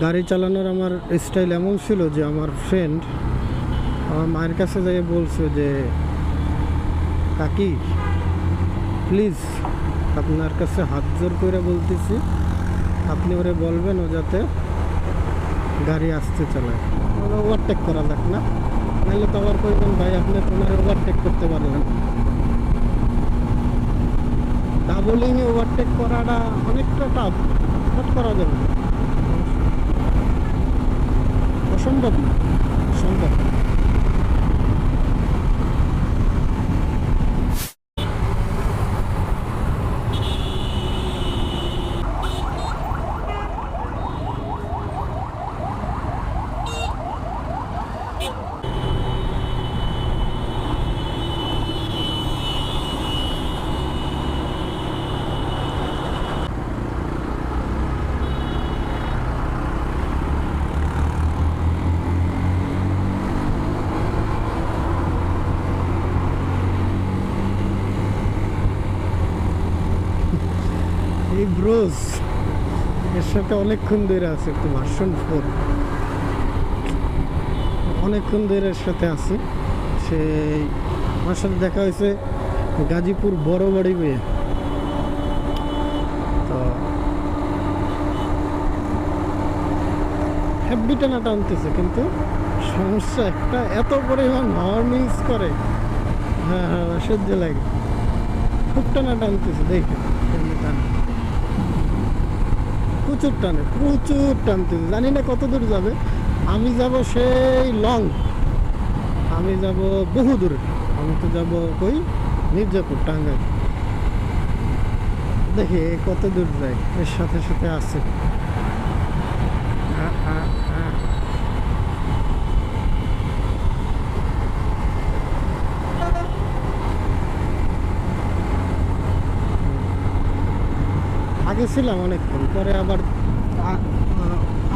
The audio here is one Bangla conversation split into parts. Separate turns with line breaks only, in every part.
গাড়ি চালানোর আমার স্টাইল এমন ছিল যে আমার ফ্রেন্ড আমার মায়ের কাছে যাই বলছে যে, কাকি প্লিজ আপনার কাছে হাত জোর করে বলতেছি। আপনি ওরে বলবেন ও যাতে গাড়ি আসতে চালায়। ওভারটেক করা যাক না। নাহলে তো আবার কইবেন, ভাই, আপনি তোমার ওভারটেক করতে পারলেন ডাবলিংয়ে ওভারটেক করাটা অনেকটা টাফ বাট করা যাবে না। অসম্ভব না সম্ভব এই ব্রোজ, এর সাথে অনেকক্ষণ ধরে আছে একটু ভার্সন ফোর। অনেকক্ষণ ধরে এর সাথে আছি। সেই আমার সাথে দেখা হয়েছে গাজীপুর বড় বাড়ি বয়ে তো হ্যাপি টানা টানতেছে, কিন্তু সমস্যা একটা, এত পরিমাণ হর্নিংস করে। হ্যাঁ হ্যাঁ অসহ্য লাগে। খুব টানা টানতেছে দেখে কেমনি টানে। প্রচুর টানে, প্রচুর টানতে জানি না কত দূর যাবে। আমি যাব সেই লং। আমি যাব বহু দূরে। আমি তো যাব কই মির্জাপুর টাঙ্গাই দেখি কত দূর যায়। এর সাথে সাথে আছে আগে ছিলাম অনেকক্ষণ, পরে আবার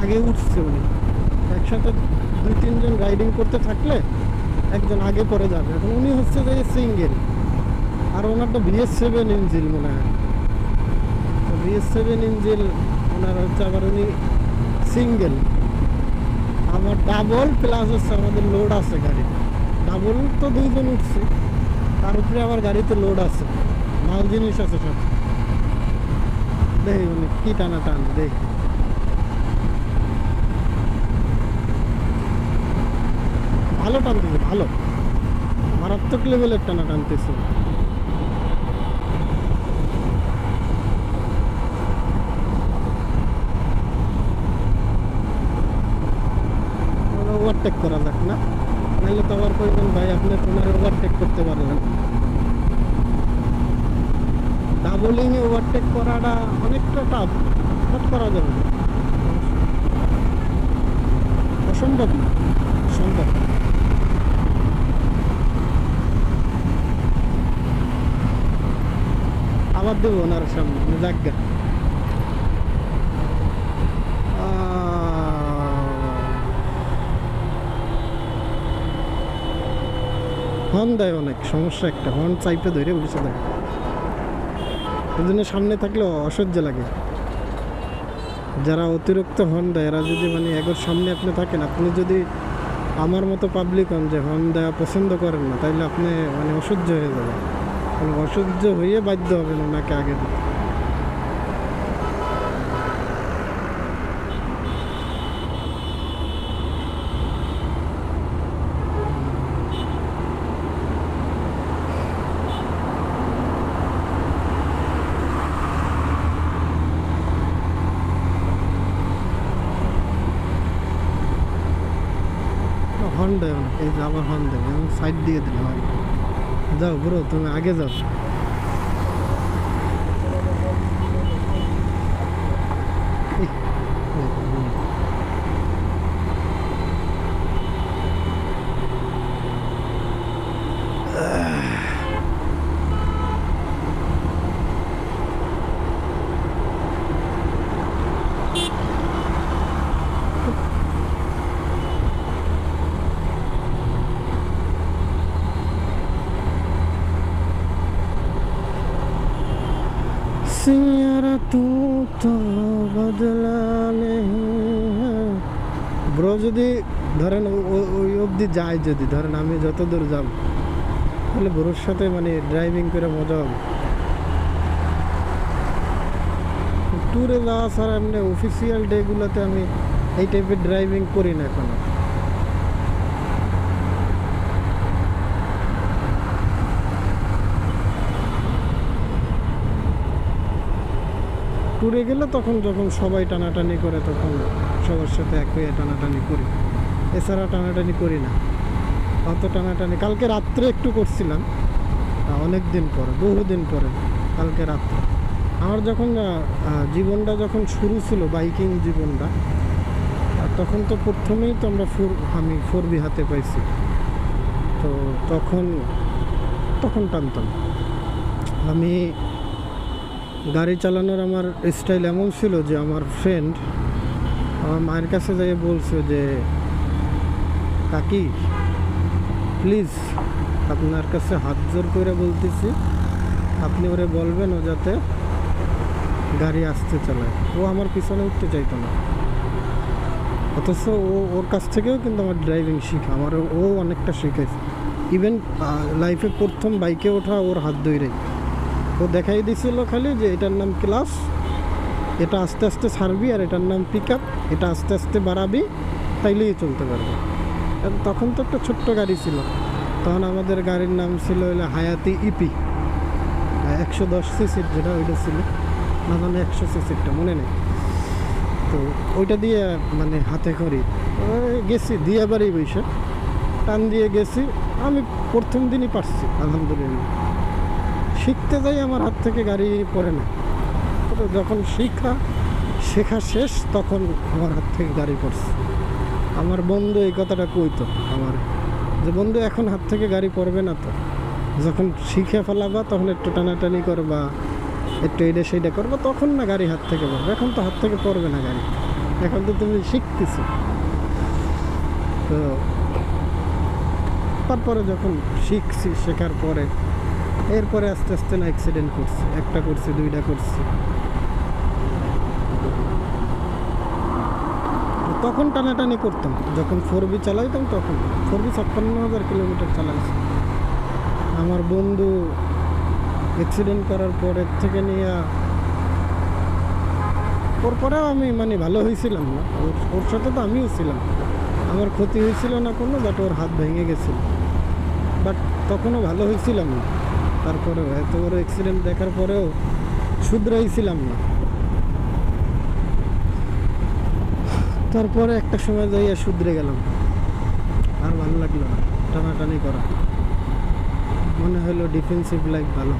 আগে উঠছে উনি একসাথে দুই, তিনজন রাইডিং করতে থাকলে একজন আগে পরে যাবে। এখন উনি হচ্ছে যে সিঙ্গেল আর ওনার তো বিএস সেভেন ইঞ্জিল মনে হয়। বিএস সেভেন ইঞ্জিল ওনার হচ্ছে আবার উনি সিঙ্গেল আমার ডাবল প্লাস হচ্ছে আমাদের লোড আছে গাড়ি ডাবল তো দুইজন উঠছে, তার উপরে আবার গাড়িতে লোড আছে। মাল জিনিস আছে সব। দেখি উনি টানা টান দেখি ভালো টানতেছে ভালো। মারাত্মক লেভেলের টানা টানতেছে ওভারটেক করা যাক না। নাহলে তো আবার কইবেন, ভাই, আপনি তোমার ওভারটেক করতে পারলেন ডাবলিংয়ে ওভারটেক করাটা অনেকটা টাফ বাট করা যাবে। না। অসম্ভব। না আবার দেবো ওনার সামনে জায়গা হর্ন দেয় অনেক, সমস্যা একটা। হর্ন চাইপে ধরে বসে দেয় ওই জন্য সামনে থাকলে অসহ্য লাগে। যারা অতিরিক্ত দেয় এরা যদি মানে এগোর সামনে আপনি থাকেন, আপনি যদি আমার মতো পাবলিক হন যে দেওয়া পছন্দ করেন না, তাইলে আপনি মানে অসহ্য হয়ে যাবেন। মানে অসহ্য হয়ে বাধ্য হবেন ওনাকে আগে দিতে। হর্ন দেবে না এই যে আবার হর্ন দেবে সাইড দিয়ে দিলে হয় যাও ব্রো তুমি আগে যাও। सियारा तू तो बदला ব্রো যদি ধরেন ওই অবধি যায় যদি ধরেন আমি যত দূর যাব তাহলে ব্রোর সাথে মানে ড্রাইভিং করে মজা হবে। ট্যুরে যাওয়া ছাড়া এমনি অফিসিয়াল ডেগুলোতে আমি এই টাইপের ড্রাইভিং করি না এখনও। ট্যুরে গেলে তখন যখন সবাই টানাটানি করে, তখন সবার সাথে এক হয়ে টানাটানি করি। এছাড়া টানাটানি করি না। অত টানাটানি, কালকে রাত্রে একটু করছিলাম অনেক দিন পরে, বহুদিন পরে, কালকে রাত্রে। আমার যখন জীবনটা যখন শুরু ছিল, বাইকিং জীবনটা তখন তো প্রথমেই তো আমরা ফোর, আমি ফোর বি হাতে পাইছি। তো তখন তখন টানতাম। আমি গাড়ি চালানোর আমার স্টাইল এমন ছিল যে আমার ফ্রেন্ড আমার মায়ের কাছে যাই বলছে যে, কাকি প্লিজ আপনার কাছে হাত জোর করে বলতেছি। আপনি ওরে বলবেন ও যাতে গাড়ি আসতে চালায়। ও আমার পিছনে উঠতে চাইতো না। অথচ ও, ওর কাছ থেকেও কিন্তু আমার ড্রাইভিং শিখা। আমার ও অনেকটা শিখেছে। ইভেন লাইফে প্রথম বাইকে ওঠা ওর হাত ধরেই। ও দেখাই দিছিল খালি যে এটার নাম ক্লাস, এটা আস্তে আস্তে ছাড়বি আর এটার নাম পিক এটা আস্তে আস্তে বাড়াবি, তাইলেই চলতে পারবে। তখন তো একটা ছোট্ট গাড়ি ছিল, তখন আমাদের গাড়ির নাম ছিল হলো হায়াতি ইপি একশো দশ সিসির যেটা ওইটা ছিল, না মানে একশো সিসিরটা মনে নেই। তো ওইটা দিয়ে মানে হাতে করি গেছি, দিয়ে বাড়ি বৈশাখ টান দিয়ে গেছি, আমি প্রথম দিনই পারছি, আলহামদুলিল্লাহ। শিখতে যাই আমার হাত থেকে গাড়ি পড়ে না। যখন শিখা, শেখা শেষ, তখন আমার হাত থেকে গাড়ি পড়ছে। আমার বন্ধু এই কথাটা কইতো, আমার যে, বন্ধু, এখন হাত থেকে গাড়ি পড়বে না তো। যখন শিখে ফেলাবা, তখন একটু টানাটানি করবা, একটু এইটা সেইটা করবা, তখন না গাড়ি হাত থেকে পড়বে। এখন তো হাত থেকে পড়বে না গাড়ি। এখন তো তুমি শিখতেছো। তো তারপরে যখন শিখছি, শেখার পরে এরপরে আস্তে আস্তে না অ্যাক্সিডেন্ট করছি। একটা করছি, দুইটা করছি। তখন টানাটানি করতাম। যখন ফোর বি চালাইতাম তখন। ফোর বি ছাপ্পান্ন হাজার কিলোমিটার চালাইছি। আমার বন্ধু অ্যাক্সিডেন্ট করার পরের থেকে নিয়ে ওর পরেও আমি মানে ভালো হয়েছিলাম না। ওর ওর সাথে তো আমিও ছিলাম। আমার ক্ষতি হয়েছিল না কোনো বাট ওর হাত ভেঙে গেছিল। বাট তখনও ভালো হয়েছিলাম না। তারপরেও এত বড় অ্যাক্সিডেন্ট দেখার পরেও শুধরাইছিলাম না। তারপরে একটা সময় যাইয়া শুধরে গেলাম। আর ভালো লাগল না, টানাটানি করা। মনে হলো ডিফেন্সিভ লাইফ ভালো।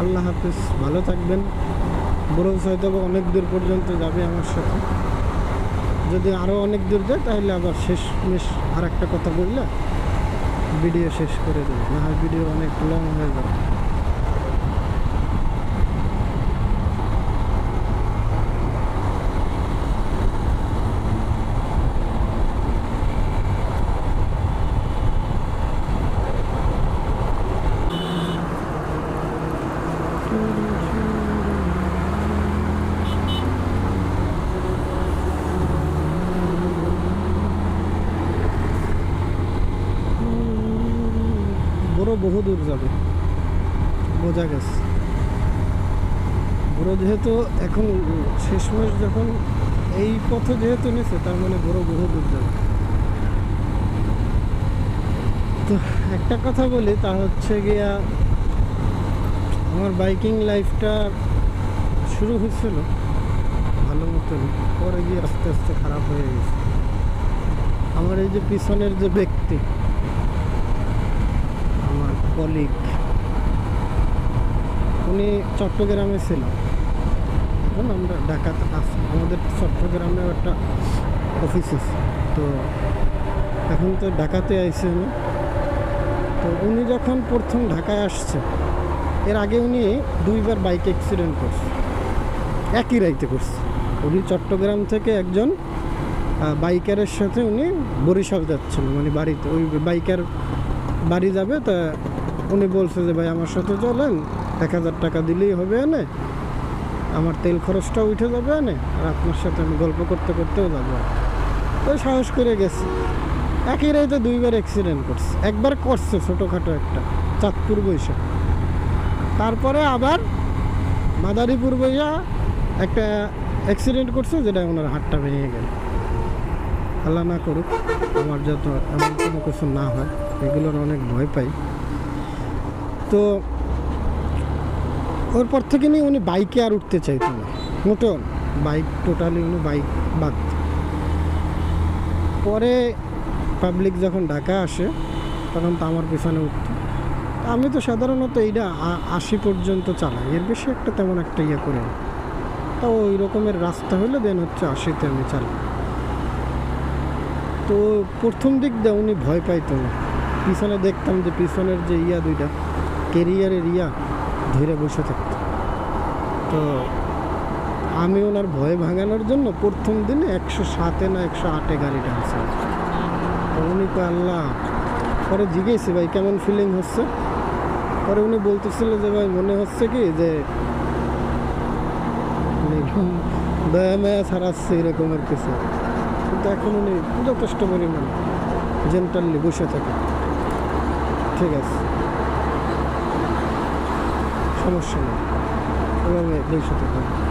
আল্লাহ হাফিজ, ভালো থাকবেন। বরঞ্চ হয়তো অনেক দূর পর্যন্ত যাবে আমার সাথে। যদি আরও অনেক দূর যায়, তাহলে আবার শেষ মেশ আর একটা কথা বললে ভিডিও শেষ করে দেবে। না ভিডিও অনেক লং হয়ে যাবে বড় বহু দূর যাবে। বোঝা গেছে। বড় যেহেতু এখন শেষমেশ যখন এই পথে যেহেতু নিছে, তার মানে বড় বহু দূর যাবে। তো একটা কথা বলি, তা হচ্ছে গিয়া আমার বাইকিং লাইফটা শুরু হয়েছিল ভালো মতন, পরে গিয়ে আস্তে আস্তে খারাপ হয়ে গেছে। আমার এই যে পিছনের যে ব্যক্তি কলিগ উনি চট্টগ্রামে ছিল। এখন আমরা ঢাকাতে আসি আমাদের চট্টগ্রামে একটা অফিস আছে। তো এখন তো ঢাকাতে আইসে উনি। তো উনি যখন প্রথম ঢাকায় আসছে, এর আগে উনি দুইবার বাইক অ্যাক্সিডেন্ট করছে। একই রাইতে করছে। উনি চট্টগ্রাম থেকে একজন বাইকারের সাথে উনি বরিশাল যাচ্ছিল। মানে বাড়িতে, ওই বাইকার বাড়ি যাবে, তা উনি বলছে যে, ভাই, আমার সাথে চলেন, এক হাজার টাকা দিলেই হবে এনে। আমার তেল খরচটা উঠে যাবে এনে, আর আপনার সাথে আমি গল্প করতে করতেও যাব তো সাহস করে গেছি। একই রাইতে দুইবার অ্যাক্সিডেন্ট করছে। একবার করছে ছোটোখাটো একটা, চাঁদপুর বৈশাখ। তারপরে আবার মাদারীপুর বইয়া একটা অ্যাক্সিডেন্ট করছে, যেটা ওনার হাতটা ভেঙে গেল। আল্লাহ না করুক, আমার যত এমন কোনো কিছু না হয়, এগুলোর অনেক ভয় পাই। তো ওর পর থেকে নিয়ে উনি বাইকে আর উঠতে চাইতো না। মোটেও বাইক টোটালি উনি বাইক বাদ। পরে পাবলিক যখন ঢাকা আসে, তখন তো আমার পেছনে উঠতো। আমি তো সাধারণত এইটা আশি পর্যন্ত চালাই। এর বেশি একটা তেমন একটা ইয়ে করে না। তো ওই রকমের রাস্তা হলে দেন হচ্ছে আশিতে আমি চালাই। তো প্রথম দিক দিয়ে উনি ভয় পাইতো না। পিছনে দেখতাম যে পিছনের যে ইয়া দুইটা কেরিয়ারের ইয়া ধরে বসে থাকত। তো আমি ওনার ভয় ভাঙানোর জন্য প্রথম দিনে একশো সাতে না একশো আটে গাড়ি টানছে তো উনি তো আল্লাহ। পরে জিজ্ঞেসি, ভাই, কেমন ফিলিং হচ্ছে? পরে উনি বলতেছিল যে, ভাই, মনে হচ্ছে কি যে মানে দয়া মায়া ছাড়াচ্ছে এরকমের কিছু। কিন্তু এখন উনি যথেষ্ট পরিমাণ জেন্টালি বসে থাকে। ঠিক আছে। সমস্যা নেই। এভাবে বসে থাকে